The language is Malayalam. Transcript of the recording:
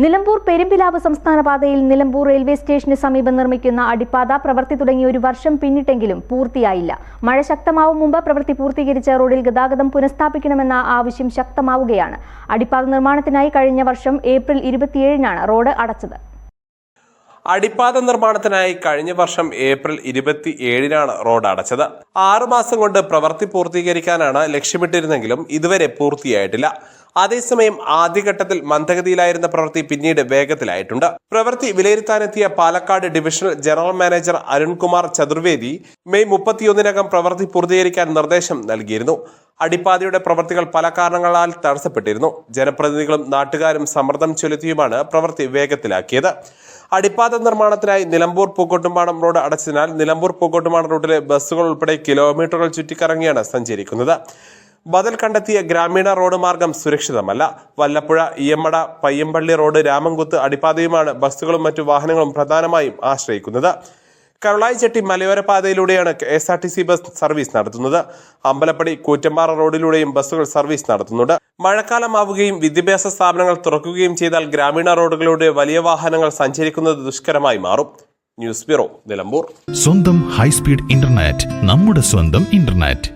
Nilambur Perumpilavu സംസ്ഥാന പാതയിൽ നിലമ്പൂർ റെയിൽവേ സ്റ്റേഷന് സമീപം നിർമ്മിക്കുന്ന അടിപ്പാത പ്രവൃത്തി തുടങ്ങി ഒരു വർഷം പിന്നിട്ടെങ്കിലും പൂർത്തിയായില്ല. മഴ ശക്തമാവും മുമ്പ് പ്രവൃത്തി പൂർത്തീകരിച്ച റോഡിൽ ഗതാഗതം പുനഃസ്ഥാപിക്കണമെന്ന ആവശ്യം ശക്തമാവുകയാണ്. അടിപ്പാത നിർമ്മാണത്തിനായി കഴിഞ്ഞ വർഷം ഏപ്രിൽ ഇരുപത്തിയേഴിനാണ് റോഡ് അടച്ചത്. അടിപ്പാത നിർമ്മാണത്തിനായി കഴിഞ്ഞ വർഷം ഏപ്രിൽ ഇരുപത്തി ഏഴിനാണ് റോഡ് അടച്ചത്. ആറുമാസം കൊണ്ട് പ്രവൃത്തി പൂർത്തീകരിക്കാനാണ് ലക്ഷ്യമിട്ടിരുന്നെങ്കിലും ഇതുവരെ പൂർത്തിയായിട്ടില്ല. അതേസമയം ആദ്യഘട്ടത്തിൽ മന്ദഗതിയിലായിരുന്ന പ്രവൃത്തി പിന്നീട് വേഗത്തിലായിട്ടുണ്ട്. പ്രവൃത്തി വിലയിരുത്താനെത്തിയ Palakkad divisional general manager Arunkumar Chaturvedi May മുപ്പത്തിയൊന്നിനകം പ്രവൃത്തി പൂർത്തീകരിക്കാൻ നിർദ്ദേശം നൽകിയിരുന്നു. അടിപ്പാതയുടെ പ്രവൃത്തികൾ പല കാരണങ്ങളാൽ തടസ്സപ്പെട്ടിരുന്നു. ജനപ്രതിനിധികളും നാട്ടുകാരും സമ്മർദ്ദം ചെലുത്തിയുമാണ് പ്രവൃത്തി വേഗത്തിലാക്കിയത്. അടിപ്പാത നിർമ്മാണത്തിനായി നിലമ്പൂർ പൂക്കോട്ടുംപാടം റോഡ് അടച്ചതിനാൽ നിലമ്പൂർ പൂക്കോട്ടുംപാടം റൂട്ടിലെ ബസ്സുകൾ ഉൾപ്പെടെ കിലോമീറ്ററുകൾ ചുറ്റിക്കറങ്ങിയാണ് സഞ്ചരിക്കുന്നത്. ബദൽ കണ്ടെത്തിയ ഗ്രാമീണ റോഡ് മാർഗം സുരക്ഷിതമല്ല. വല്ലപ്പുഴ ഇയമ്മട പയ്യമ്പള്ളി റോഡ് രാമൻകുത്ത് അടിപ്പാതയുമാണ് ബസ്സുകളും മറ്റു വാഹനങ്ങളും പ്രധാനമായും ആശ്രയിക്കുന്നത്. കരുളായിച്ചെട്ടി മലയോര പാതയിലൂടെയാണ് K S R T C bus service നടത്തുന്നത്. അമ്പലപ്പടി കൂറ്റമ്പാറ റോഡിലൂടെയും ബസ്സുകൾ സർവീസ് നടത്തുന്നുണ്ട്. മഴക്കാലമാവുകയും വിദ്യാഭ്യാസ സ്ഥാപനങ്ങൾ തുറക്കുകയും ചെയ്താൽ ഗ്രാമീണ റോഡുകളിലൂടെ വലിയ വാഹനങ്ങൾ സഞ്ചരിക്കുന്നത് ദുഷ്കരമായി മാറും. News bureau Nilambur. സ്വന്തം ഹൈസ്പീഡ് ഇന്റർനെറ്റ് നമ്മുടെ സ്വന്തം ഇന്റർനെറ്റ്.